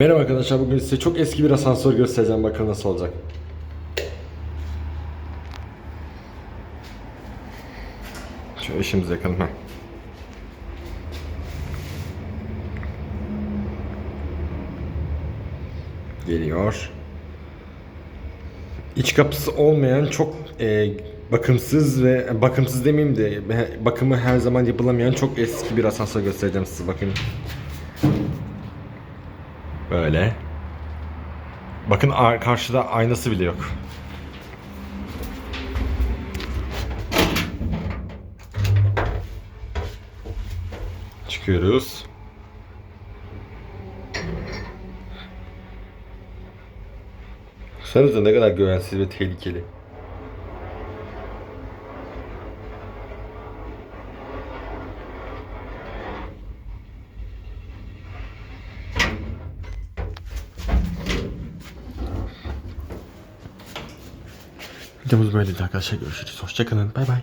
Merhaba arkadaşlar bugün size çok eski bir asansör göstereceğim bakalım nasıl olacak. Şöyle işimizi yakalım ha. Geliyor. İç kapısı olmayan çok e, bakımsız ve bakımsız demeyeyim de bakımı her zaman yapılamayan çok eski bir asansör göstereceğim size bakın. Böyle. Bakın ar- karşıda aynası bile yok. Çıkıyoruz. Sanırsa ne kadar güvensiz ve tehlikeli. Videomuz böyleydi arkadaşlar. Görüşürüz. Hoşçakalın. Bay bay.